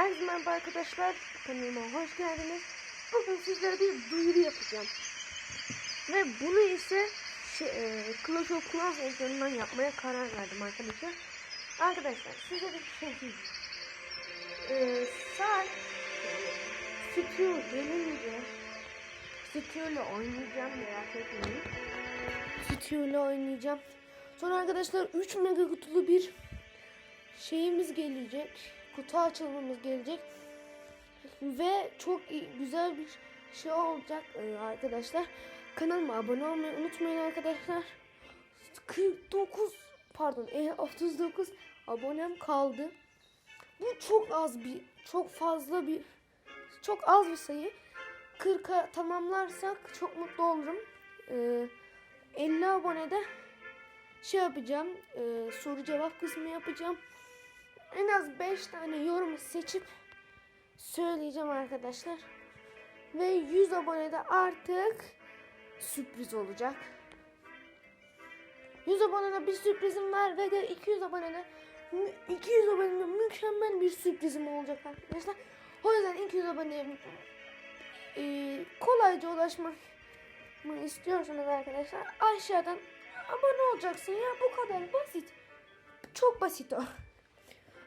Herkese merhaba arkadaşlar. Kanalıma hoş geldiniz. Bugün sizlere bir duyuru yapacağım. Ve bunu ise şey, e, Clash of Clans ekranından yapmaya karar verdim arkadaşlar. Arkadaşlar size bir şey diyeyim. E, saat Steel oynayacağım merak etmeyin. Steel oynayacağım. Sonra arkadaşlar 3 mega kutulu bir şeyimiz gelecek. Kutu açılımımız gelecek. Ve çok güzel bir şey olacak e, arkadaşlar. Kanalıma abone olmayı unutmayın arkadaşlar. 49 pardon e, 39 abonem kaldı. Bu çok az bir çok fazla bir çok az bir sayı. 40'a tamamlarsak çok mutlu olurum. E, 50 abonede şey yapacağım. e, soru cevap kısmı yapacağım. En az 5 tane yorum seçip söyleyeceğim arkadaşlar. Ve 100 abonede artık sürpriz olacak. 100 abonede bir sürprizim var ve de 200 abonede mü- 200 abonede mükemmel bir sürprizim olacak arkadaşlar. O yüzden 200 aboneye e, kolayca ulaşmak mı istiyorsanız arkadaşlar aşağıdan abone olacaksın ya bu kadar basit. Çok basit o.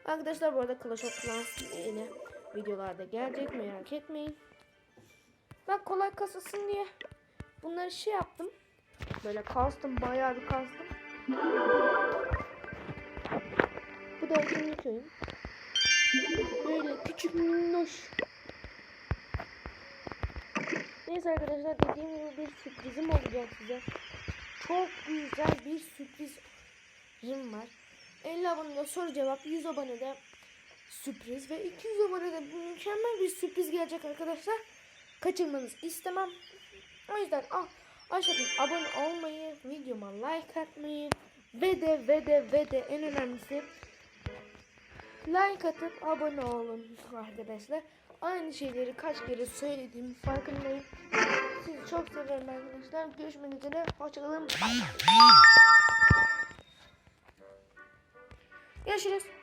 Arkadaşlar bu arada Clash of Clans yine videolarda gelecek merak etmeyin. Ben kolay kasasın diye bunları şey yaptım. Böyle kastım bayağı bir kastım. Bu da ikinci köyüm. Böyle küçük minnoş. Neyse arkadaşlar dediğim gibi bir sürprizim olacak size. Çok güzel bir sürprizim var. 50 abonede soru cevap, 100 abonede sürpriz ve 200 abonede mükemmel bir sürpriz gelecek arkadaşlar. Kaçırmanızı istemem. O yüzden ah, aşağıdan abone olmayı, videoma like atmayı ve de ve de ve de en önemlisi like atıp abone olun arkadaşlar. Aynı şeyleri kaç kere söylediğim farkındayım. Sizi çok severim arkadaşlar. Görüşmek üzere. Hoşçakalın. Görüşürüz.